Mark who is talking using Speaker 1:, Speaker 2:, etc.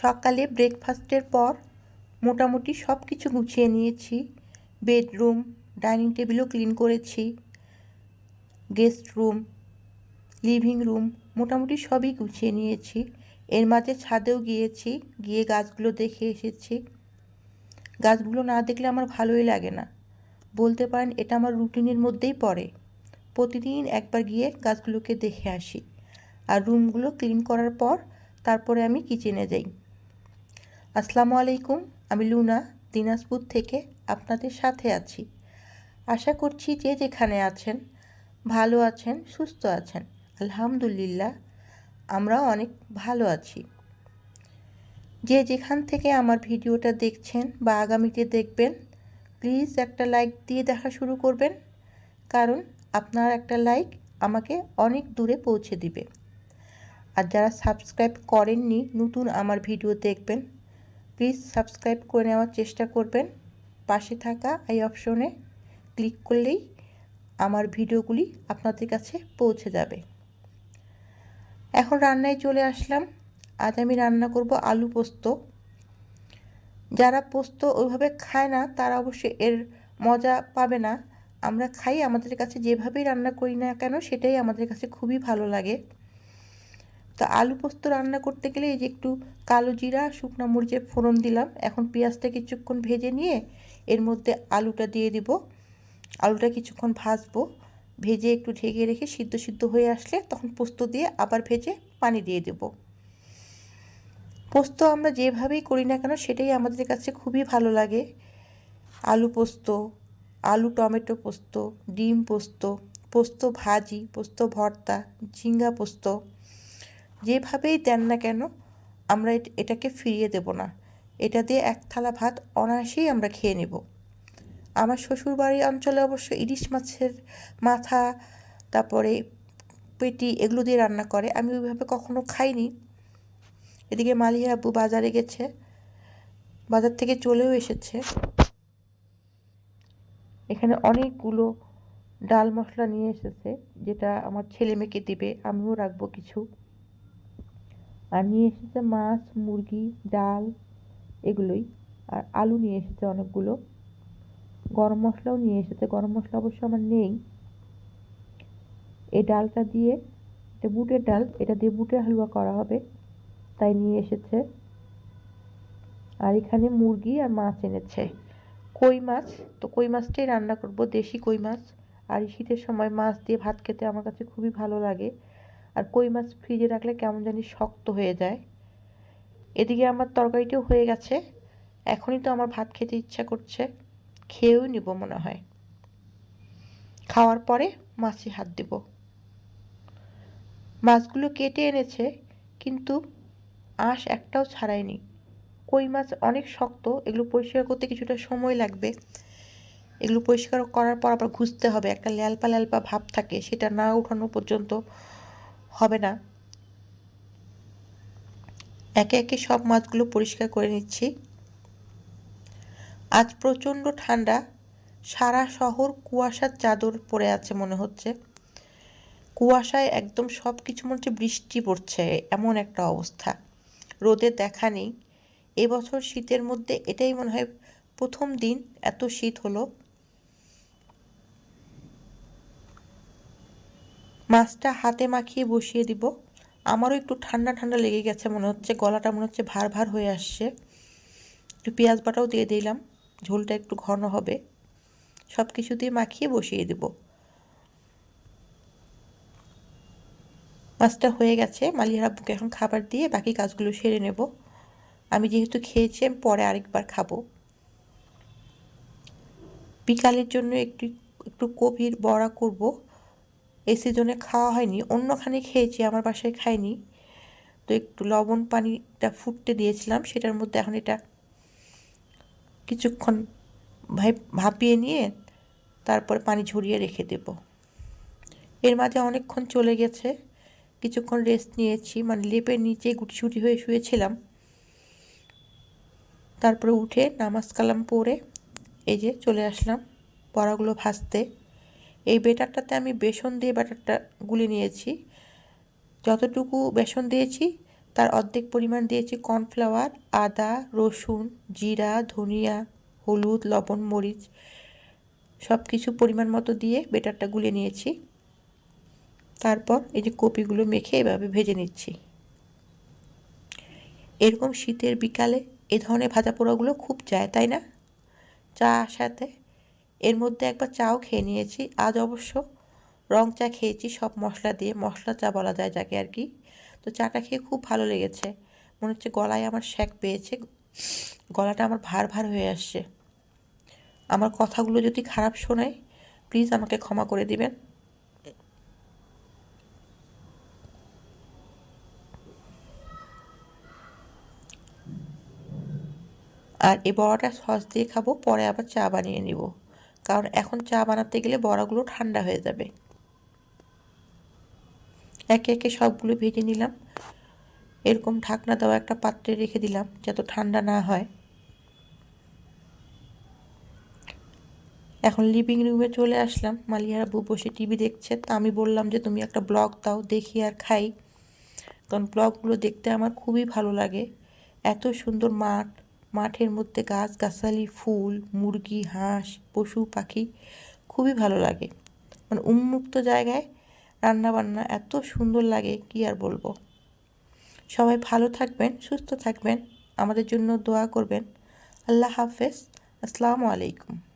Speaker 1: সকালে ব্রেকফাস্টের পর মোটামুটি সব কিছু গুছিয়ে নিয়েছি। বেডরুম ডাইনিং টেবিলও ক্লিন করেছি। গেস্ট রুম লিভিং রুম মোটামুটি সবই গুছিয়ে নিয়েছি। এর মাঝে ছাদেও গিয়েছি, গিয়ে গাছগুলো দেখে এসেছি। গাছগুলো না দেখলে আমার ভালোই লাগে না। বলতে পারেন এটা আমার রুটিনের মধ্যেই পড়ে। প্রতিদিন একবার গিয়ে গাছগুলোকে দেখে আসি। আর রুমগুলো ক্লিন করার পর তারপরে আমি কিচেনে যাই। আসসালামু আলাইকুম, আমি লুনা, দিনাজপুর থেকে আপনাদের সাথে আছি। আশা করছি যে যেখানে আছেন, ভালো আছেন, সুস্থ আছেন। আলহামদুলিল্লাহ, আমরাও অনেক ভালো আছি। যে যেখান থেকে আমার ভিডিওটা দেখছেন বা আগামীতে দেখবেন, প্লিজ একটা লাইক দিয়ে দেখা শুরু করবেন। কারণ আপনার একটা লাইক আমাকে অনেক দূরে পৌঁছে দিবে। আর যারা সাবস্ক্রাইব করেননি, নতুন আমার ভিডিও দেখবেন প্লিজ সাবস্ক্রাইব করে নেওয়ার চেষ্টা করবেন। পাশে থাকা এই অপশনে ক্লিক করলেই আমার ভিডিওগুলি আপনাদের কাছে পৌঁছে যাবে। এখন রান্নায় চলে আসলাম। আজ আমি রান্না করব আলু পোস্ত। যারা পোস্ত ওইভাবে খায় না, তারা অবশ্যই এর মজা পাবে না। আমরা খাই, আমাদের কাছে যেভাবেই রান্না করি না কেন, সেটাই আমাদের কাছে খুবই ভালো লাগে। তো আলু পোস্ত রান্না করতে গেলে এই যে একটু কালো জিরা, শুকনো মরিচের ফোড়ন দিলাম। এখন পেঁয়াজটা কিছুক্ষণ ভেজে নিয়ে এর মধ্যে আলুটা দিয়ে দিব। আলুটা কিছুক্ষণ ভাজবো। ভেজে একটু ঢেকে রেখে সিদ্ধ সিদ্ধ হয়ে আসলে তখন পোস্ত দিয়ে আবার ভেজে পানি দিয়ে দেব। পোস্ত আমরা যেভাবেই করি না কেন সেটাই আমাদের কাছে খুবই ভালো লাগে। আলু পোস্ত, আলু টমেটো পোস্ত, ডিম পোস্ত পোস্ত ভাজি, পোস্ত ভর্তা, ঝিঙ্গা পোস্ত। যেভাবেই দেন না কেন, আমরা এটাকে ফিরিয়ে দেব না। এটা দিয়ে এক থালা ভাত অনায়াসেই আমরা খেয়ে নেব। আমার শ্বশুরবাড়ি অঞ্চলে অবশ্য ইলিশ মাছের মাথা, তারপরে পেটি এগুলো দিয়ে রান্না করে। আমি ওইভাবে কখনো খাইনি। এদিকে মালিয়া আব্বু বাজারে গেছে। বাজার থেকে চলেও এসেছে। এখানে অনেকগুলো ডাল মশলা নিয়ে এসেছে, যেটা আমার ছেলে মেয়েকে দেবে। আমিও রাখব কিছু। আর নিয়ে এসেছে মাছ, মুরগি, ডাল এগুলোই। আর আলু নিয়ে এসেছে অনেকগুলো। গরম মশলাও নিয়ে এসেছে। গরম মশলা অবশ্য আমার নেই। এই ডালটা দিয়ে, এটা বুটের ডাল, এটা দিয়ে বুটের হালুয়া করা হবে। তাই নিয়ে এসেছে। আর এখানে মুরগি আর মাছ এনেছে। কই মাছ? তো কই মাছটাই রান্না করব, দেশি কই মাছ। আর শীতের সময় মাছ দিয়ে ভাত খেতে আমার কাছে খুবই ভালো লাগে। আর কই মাছ ফ্রিজে রাখলে কেমন জানি শক্ত হয়ে যায়। এদিকে আমার তরকারিটিও হয়ে গেছে। এখনই তো আমার ভাত খেতে ইচ্ছা করছে। খেয়েও নিব মনে হয়। খাওয়ার পরে মাছে হাত দেব। মাছগুলো কেটে এনেছে, কিন্তু আঁশ একটাও ছাড়ায়নি। কই মাছ অনেক শক্ত, এগুলো পরিষ্কার করতে কিছুটা সময় লাগবে। এগুলো পরিষ্কার করার পর আবার ঘুষতে হবে। একটা ল্যালপা ল্যালপা ভাব থাকে, সেটা না উঠানো পর্যন্ত হবে না। একে একে সব মাছগুলো পরিষ্কার করে নিচ্ছি। আজ প্রচণ্ড ঠান্ডা। সারা শহর কুয়াশার চাদর পড়ে আছে মনে হচ্ছে। কুয়াশায় একদম সব কিছু মনে হচ্ছে বৃষ্টি পড়ছে, এমন একটা অবস্থা। রোদে দেখা নেই। এবছর শীতের মধ্যে এটাই মনে হয় প্রথম দিন, এত শীত হলো। মাছটা হাতে মাখিয়ে বসিয়ে দিব। আমারও একটু ঠান্ডা ঠান্ডা লেগে গেছে, মনে হচ্ছে গলাটা মনে হচ্ছে ভার ভার হয়ে আসছে। একটু পেঁয়াজ বাটাও দিয়ে দিলাম, ঝোলটা একটু ঘন হবে। সব কিছু দিয়ে মাখিয়ে বসিয়ে দেব। মাছটা হয়ে গেছে, মালিয়ার আব্বুকে এখন খাবার দিয়ে বাকি কাজগুলো সেরে নেব। আমি যেহেতু খেয়েছি, আমি পরে আরেকবার খাব। বিকালের জন্য একটু একটু কবির বড়া করব। এই সিজনে খাওয়া হয়নি, অন্যখানে খেয়েছি, আমার বাসায় খাইনি। তো একটু লবণ পানিটা ফুটতে দিয়েছিলাম, সেটার মধ্যে এখন এটা কিছুক্ষণ ভাপিয়ে নিয়ে তারপরে পানি ঝরিয়ে রেখে দেব। এর মাঝে অনেকক্ষণ চলে গেছে, কিছুক্ষণ রেস্ট নিয়েছি মানে লেপের নিচে গুটিছুটি হয়ে শুয়েছিলাম। তারপরে উঠে নামাজ কালাম পরে এই যে চলে আসলাম পড়াগুলো ভাজতে। এই বেটারটাতে আমি বেসন দিয়ে ব্যাটারটা গুলে নিয়েছি। যতটুকু বেসন দিয়েছি, তার অর্ধেক পরিমাণ দিয়েছি কর্নফ্লাওয়ার, আদা, রসুন, জিরা, ধনিয়া, হলুদ, লবণ, মরিচ সব কিছু পরিমাণ মতো দিয়ে বেটারটা গুলে নিয়েছি। তারপর এই যে কপিগুলো মেখে এভাবে ভেজে নিচ্ছি। এরকম শীতের বিকালে এ ধরনের ভাজা পোড়াগুলো খুব যায়, তাই না? চা সাথে এর মধ্যে একবার চাও খেয়ে নিয়েছি। আজ অবশ্য রং চা খেয়েছি, সব মশলা দিয়ে। মশলা চা বলা যায় যাকে আর কি। তো চাটা খেয়ে খুব ভালো লেগেছে। মনে হচ্ছে গলায় আমার শ্যাক পেয়েছে। গলাটা আমার ভার ভার হয়ে আসছে। আমার কথাগুলো যদি খারাপ শোনায় প্লিজ আমাকে ক্ষমা করে দিবেন। আর এই বড়াটা সস দিয়ে খাব, পরে আবার চা বানিয়ে নিব। কারণ এখন চা বানাতে গেলে বড়াগুলো ঠান্ডা হয়ে যাবে। একে একে সবগুলো ভেজে নিলাম। এরকম ঢাকনা দেওয়া একটা পাত্রে রেখে দিলাম যাতে ঠান্ডা না হয়। এখন লিভিং রুমে চলে আসলাম। মালিয়ার আব্বু বসে টিভি দেখছে। তা আমি বললাম যে, তুমি একটা ব্লগ দাও, দেখি আর খাই। কারণ ব্লগগুলো দেখতে আমার খুবই ভালো লাগে। এত সুন্দর মাঠ মাঠের মধ্যে গাছ গাছালি ফুল, মুরগি, হাঁস, পশু, পাখি খুবই ভালো লাগে। মানে উন্মুক্ত জায়গায় রান্না বান্না এত সুন্দর লাগে, কি আর বলব? সবাই ভালো থাকবেন, সুস্থ থাকবেন। আমাদের জন্য দোয়া করবেন। আল্লাহ হাফেজ। আসসালামু আলাইকুম।